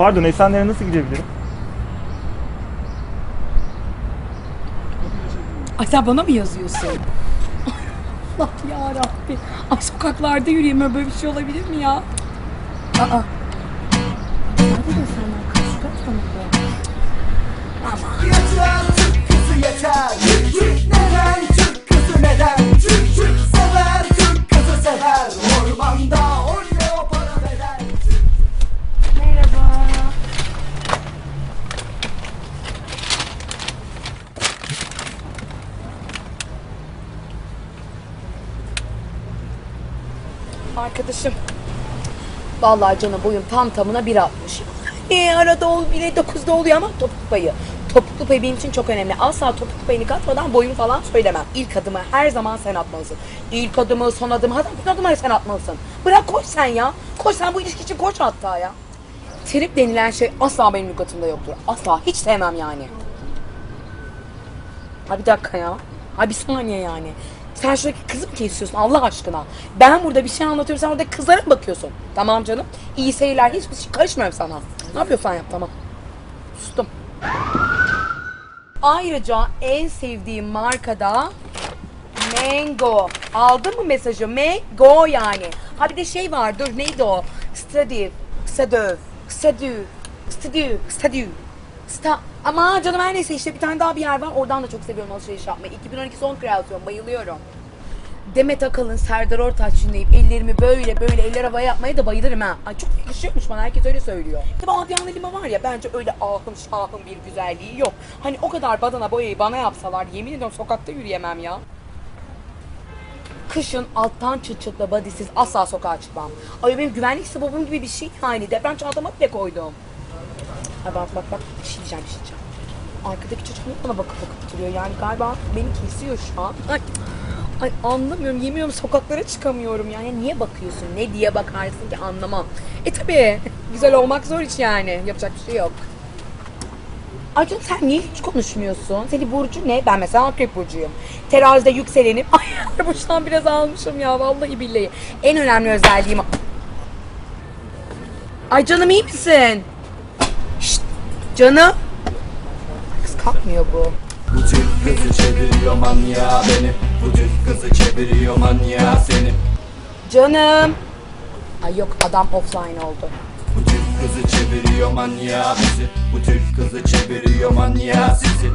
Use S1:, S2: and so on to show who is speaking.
S1: Pardon Esenler'e nasıl gidebilirim?
S2: Ay sen bana mı yazıyorsun? Allah ya Rabbi. Ay sokaklarda yürüyemiyor böyle bir şey olabilir mi ya? Aa. Hadi de senden kaç tanıdı? Arkadaşım. Vallahi canım boyum tam tamına 1.60. Ee, arada ol, bile 9'da oluyor ama topuk payı. Topuklu payı benim için çok önemli. Asla topuklu payını katmadan boyumu falan söylemem. İlk adımı her zaman sen atmalısın. İlk adımı, son adımı, hatta bütün adımları sen atmalısın. Bırak koş sen ya. Koş sen bu ilişki için koş hatta ya. Trip denilen şey asla benim lügatımda yoktur. Asla. Hiç sevmem yani. Ha bir dakika ya. Ha bir saniye yani. Sen şuradaki kızı mı kesiyorsun Allah aşkına? Ben burada bir şey anlatıyorum sen orada kızlara bakıyorsun? Tamam canım. İyi seyirler. Hiçbir şey karışmıyorum sana. Ne yapıyorsan yap tamam. Sustum. Ayrıca en sevdiğim markada Mango. Aldın mı mesajı? Mango yani. Ha bir de şey var dur neydi o? Stadiv. Stadöv. Stadü. Stadü. Stadü. Sta ama canım her neyse işte bir tane daha bir yer var. Oradan da çok seviyorum alışveriş yapmayı. 2012 son kreasyon. Bayılıyorum. Demet Akalın, Serdar Ortaç dinleyip ellerimi böyle böyle eller havaya yapmaya da bayılırım ha. Ay çok yakışıyormuş bana herkes öyle söylüyor. Tabi Adriana Lima var ya bence öyle ahım şahım bir güzelliği yok. Hani o kadar badana boyayı bana yapsalar yemin ediyorum sokakta yürüyemem ya. Kışın alttan çıt çıtla bodysiz asla sokağa çıkmam. Ay benim güvenlik sıvabım gibi bir şey yani. Deprem çantama bile koydum. Ay bak bak bak bir şey diyeceğim bir şey diyeceğim. Arkadaki çocuk niye bana bakıp bakıp duruyor yani galiba beni kesiyor şu an. Ay, ay anlamıyorum yemin ediyorum sokaklara çıkamıyorum yani niye bakıyorsun ne diye bakarsın ki anlamam. E tabi güzel olmak zor iş yani yapacak bir şey yok. Canım sen niye hiç konuşmuyorsun? Senin burcu ne? Ben mesela akrep burcuyum. Terazide yükselenim. Ay burçtan biraz almışım ya vallahi billahi. En önemli özelliğim. Ay canım iyi misin? Şşt, canım. Kız kalkmıyor bu.
S3: Bu Türk kızı çeviriyor manyağı beni Bu Türk kızı çeviriyor manyağı seni
S2: Canım. Ay yok adam offline oldu.
S3: Bu Türk kızı çeviriyor manyağı bizi Bu Türk kızı çeviriyor manyağı sizi